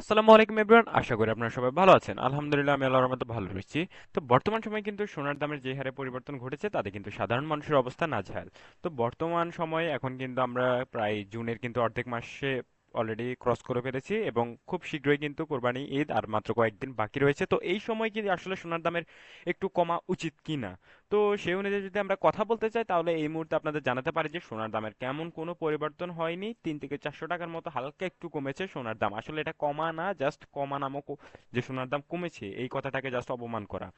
আসসালামু আলাইকুম এভরিওয়ান, আশা করি আপনারা সবাই ভালো আছেন। আলহামদুলিল্লাহ, আমি আল্লাহর রহমতে ভালো রয়েছি। তো বর্তমান সময়ে কিন্তু সোনার দামের যে হারে পরিবর্তন ঘটেছে, তাতে কিন্তু সাধারণ মানুষের অবস্থা নাজেহাল। তো বর্তমান সময়ে এখন কিন্তু আমরা প্রায় জুনের কিন্তু অর্ধেক মাসে অলরেডি ক্রস করে ফেলেছি এবং খুব শীঘ্রই কিন্তু কোরবানি ঈদ আর মাত্র কয়েকদিন বাকি রয়েছে। তো এই সময় কি আসলে সোনার দামের একটু কমা উচিত কিনা? তো সেই অনুযায়ী যদি আমরা কথা বলতে চাই, তাহলে এই মুহূর্তে আপনাদের জানাতে পারি যে সোনার দামের কেমন কোনো পরিবর্তন হয়নি। তিন থেকে চারশো টাকার মতো হালকা একটু কমেছে সোনার দাম। আসলে এটা কমা না জাস্ট কমা নামক যে সোনার দাম কমেছে, এই কথাটাকে জাস্ট অপমান করা।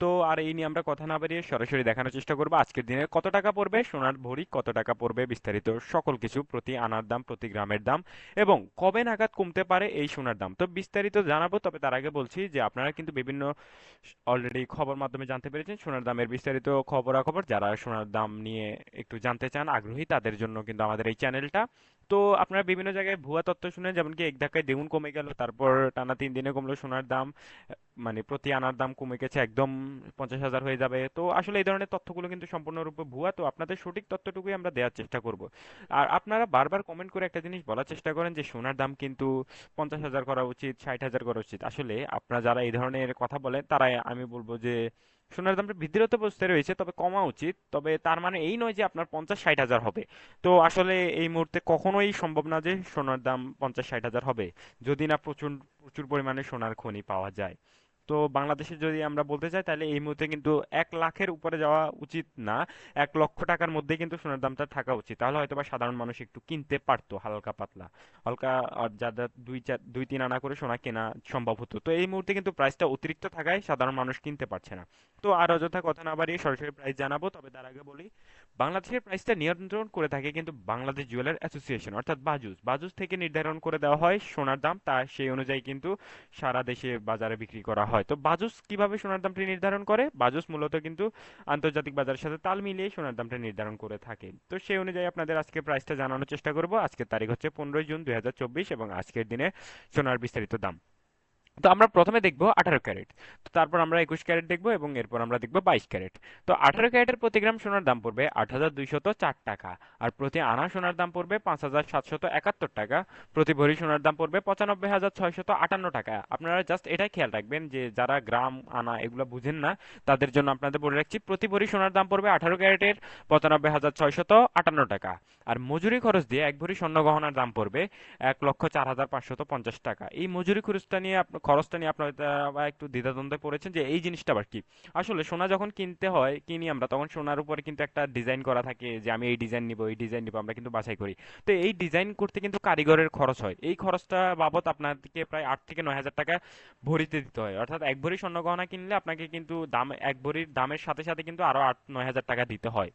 তো আর এই নিয়ে আমরা কথা না বাড়িয়ে সরাসরি দেখানোর চেষ্টা করব। আজকের দিনে কত টাকা পড়বে, সোনার ভরি কত টাকা পড়বে, বিস্তারিত সকল কিছু প্রতি আনার দাম, প্রতি গ্রামের দাম এবং কবে নাগাদ কমতে পারে এই সোনার দাম। তো বিস্তারিত জানাব, তবে তার আগে বলছি যে আপনারা কিন্তু বিভিন্ন অলরেডি খবর মাধ্যমে জানতে পেরেছেন সোনার দামের বিস্তারিত খবরাখবর। যারা সোনার দাম নিয়ে একটু জানতে চান, আগ্রহী, তাদের জন্য কিন্তু আমাদের এই চ্যানেলটা। তো আপনারা বিভিন্ন জায়গায় ভুয়া তথ্য শুনেন, যেমন কি এক ধাক্কায় দ্বিগুণ কমে গেল, তারপর টানা তিন দিনে কমলো সোনার দাম মানে প্রতি আনার দাম কমে গেছে একদম পঞ্চাশ হাজার হয়ে যাবে। তো আসলে এই ধরনের তথ্যগুলো কিন্তু সম্পূর্ণরূপে ভুয়া, তো আপনাদের সঠিক তথ্যটুকুই আমরা দেওয়ার চেষ্টা করব। আর আপনারা বারবার কমেন্ট করে একটা জিনিস বলার চেষ্টা করেন যে সোনার দাম কিন্তু পঞ্চাশ হাজার করা উচিত, ষাট হাজার করা উচিত। আসলে আপনারা যারা এই ধরনের কথা বলেন, তারাই আমি বলব যে সোনার দামটা বৃদ্ধির তো অবস্থায় রয়েছে, তবে কমা উচিত। তবে তার মানে এই নয় যে আপনার পঞ্চাশ ষাট হাজার হবে। তো আসলে এই মুহূর্তে কখনোই সম্ভব না যে সোনার দাম পঞ্চাশ ষাট হাজার হবে, যদি না প্রচুর প্রচুর পরিমাণে সোনার খনি পাওয়া যায়। তো বাংলাদেশে যদি আমরা বলতে চাই, তাহলে এই মুহূর্তে কিন্তু এক লাখের উপরে যাওয়া উচিত না। এক লক্ষ টাকার মধ্যে কিন্তু সোনার দামটা থাকা উচিত। তাহলে হয়তো বা সাধারণ মানুষ একটু কিনতে পারতো হালকা পাতলা। হালকা আর যাদের দুই চার দুই, তিন আনা করে সোনা কেনা সম্ভব হতো। তো এই মুহূর্তে কিন্তু প্রাইসটা অতিরিক্ত থাকায় সাধারণ মানুষ কিনতে পারছে না। তো আর অযথা কথা না বাড়িয়ে সরাসরি প্রাইস জানাব, তবে তার আগে বলি বাংলাদেশের প্রাইসটা নিয়ন্ত্রণ করে থাকে কিন্তু বাংলাদেশ জুয়েলার অ্যাসোসিয়েশন অর্থাৎ বাজুস। বাজুস থেকে নির্ধারণ করে দেওয়া হয় সোনার দাম, তা সেই অনুযায়ী কিন্তু সারা দেশে বাজারে বিক্রি করা হয়। তো বাজুস কীভাবে সোনার দামটি নির্ধারণ করে? বাজুস মূলত কিন্তু আন্তর্জাতিক বাজারের সাথে তাল মিলিয়ে সোনার দামটা নির্ধারণ করে থাকে। তো সেই অনুযায়ী আপনাদের আজকে প্রাইসটা জানানোর চেষ্টা করব। আজকের তারিখ হচ্ছে পনেরোই জুন দুই হাজার চব্বিশ এবং আজকের দিনে সোনার বিস্তারিত দাম। তো আমরা প্রথমে দেখব আঠারো ক্যারেট। তো তারপর আমরা একুশ ক্যারেট দেখব এবং এরপর আমরা দেখব বাইশ ক্যারেট। তো আঠারো ক্যারেটের প্রতি গ্রাম সোনার দাম পড়বে আট হাজার দুইশত চার টাকা আর প্রতি আনা সোনার দাম পড়বে পাঁচ হাজার সাতশত একাত্তর টাকা। প্রতি ভরি সোনার দাম পড়বে পঁচানব্বই হাজার ছয়শত আটান্ন টাকা। আপনারা জাস্ট এটাই খেয়াল রাখবেন যে যারা গ্রাম, আনা এগুলো বুঝেন না, তাদের জন্য আপনাদের বলে রাখছি প্রতি ভরি সোনার দাম পড়বে আঠারো ক্যারেটের পঁচানব্বই হাজার ছয়শত আটান্ন টাকা। আর মজুরি খরচ দিয়ে এক ভরি স্বর্ণ গহনার দাম পড়বে এক লক্ষ চার হাজার পাঁচশত পঞ্চাশ টাকা। এই মজুরি খরচটা নিয়ে আপ- খরচটা নিয়ে আপনারা একটু দ্বিধাদ্বন্দ্বে পড়েছেন যে এই জিনিসটা আবার কি? আসলে সোনা যখন কিনতে হয়, কিনি আমরা, তখন সোনার উপরে কিন্তু একটা ডিজাইন করা থাকে যে আমি এই ডিজাইন নিব, এই ডিজাইন নিব, আমরা কিন্তু বাছাই করি। তো এই ডিজাইন করতে কিন্তু কারিগরের খরচ হয়। এই খরচটা বাবদ আপনাকে প্রায় আট থেকে নয় হাজার টাকা ভরিতে দিতে হয়। অর্থাৎ এক ভরি স্বর্ণ গহনা কিনলে আপনাকে কিন্তু দাম, এক ভরির দামের সাথে সাথে কিন্তু আরও আট নয় হাজার টাকা দিতে হয়।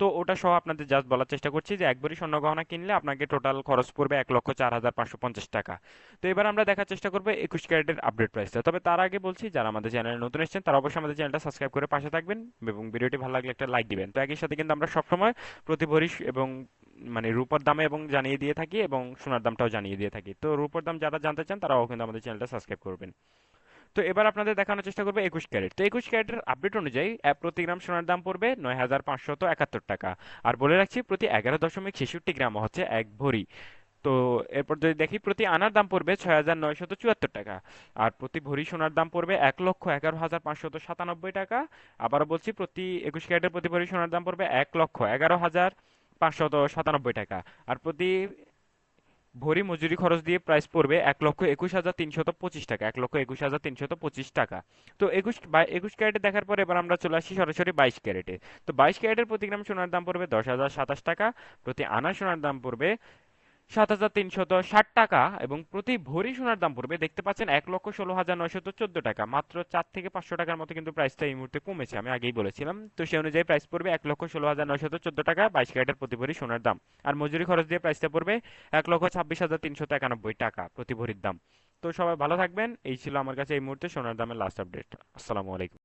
তো ওটা সহ আপনাদের জাস্ট বলার চেষ্টা করছি যে এক ভরি স্বর্ণ গহনা কিনলে আপনাকে টোটাল খরচ পড়বে এক লক্ষ চার হাজার পাঁচশো পঞ্চাশ টাকা। তো এবার আমরা দেখার চেষ্টা করব একুশ ক্যারেটের আপডেট প্রাইসটা তবে তার আগে বলছি, যারা আমাদের চ্যানেলে নতুন এসেছেন, তারা অবশ্যই আমাদের চ্যানেলটা সাবস্ক্রাইব করে পাশে থাকবেন এবং ভিডিওটি ভালো লাগলে একটা লাইক দিবেন। তো একই সাথে কিন্তু আমরা সবসময় প্রতি ভরি এবং মানে রূপার দামে এবং জানিয়ে দিয়ে থাকি এবং সোনার দামটাও জানিয়ে দিয়ে থাকি। তো রূপার দাম যারা জানতে চান, তারাও কিন্তু আমাদের চ্যানেলটা সাবস্ক্রাইব করবেন। তো এবার আপনাদের দেখানোর চেষ্টা করব একুশ ক্যারেট। তো একুশ ক্যারেটের আপডেট অনুযায়ী প্রতি গ্রাম সোনার দাম পড়বে নয় হাজার পাঁচশত একাত্তর টাকা। আর বলে রাখছি, প্রতি এগারো দশমিক ছেষট্টি গ্রাম হচ্ছে এক ভরি। তো এরপর যদি দেখি, প্রতি আনার দাম পড়বে ছয় হাজার নয়শত চুয়াত্তর টাকা। আর প্রতি ভরি সোনার দাম পড়বে এক লক্ষ এগারো হাজার পাঁচশত সাতানব্বই টাকা। আবারও বলছি, প্রতি একুশ ক্যারেটের প্রতি ভরি সোনার দাম পড়বে এক লক্ষ এগারো হাজার পাঁচশত সাতানব্বই টাকা। আর প্রতি ভরি মজুরি খরচ দিয়ে প্রাইস পড়বে এক লক্ষ একুশ হাজার তিনশত পঁচিশ টাকা, এক লক্ষ একুশ হাজার তিনশত পঁচিশ টাকা। তো একুশ একুশ ক্যারেটে দেখার পর এবার আমরা চলে আসি সরাসরি বাইশ ক্যারেটে। তো বাইশ ক্যারেটের প্রতি গ্রাম সোনার দাম পড়বে দশ হাজার সাতাশ টাকা, প্রতি আনা সোনার দাম পড়বে সাত হাজার তিনশত ষাট টাকা এবং প্রতি ভরি সোনার দাম পড়বে, দেখতে পাচ্ছেন এক লক্ষ ষোলো হাজার নয়শত চোদ্দ টাকা। মাত্র চার থেকে পাঁচশো টাকার মতো কিন্তু প্রাইসটা এই মুহূর্তে কমেছে, আমি আগেই বলেছিলাম। তো সেই অনুযায়ী প্রাইস পড়বে এক লক্ষ ষোলো হাজার নয়শত চোদ্দ টাকা, বাইশ ক্যারেটের প্রতি ভরি সোনার দাম। আর মজুরি খরচ দিয়ে প্রাইসটা পড়বে এক লক্ষ ছাব্বিশ হাজার তিনশত একানব্বই টাকা প্রতি ভরির দাম। তো সবাই ভালো থাকবেন, এই ছিল আমার কাছে এই মুহূর্তে সোনার দামের লাস্ট আপডেট আসসালামু আলাইকুম।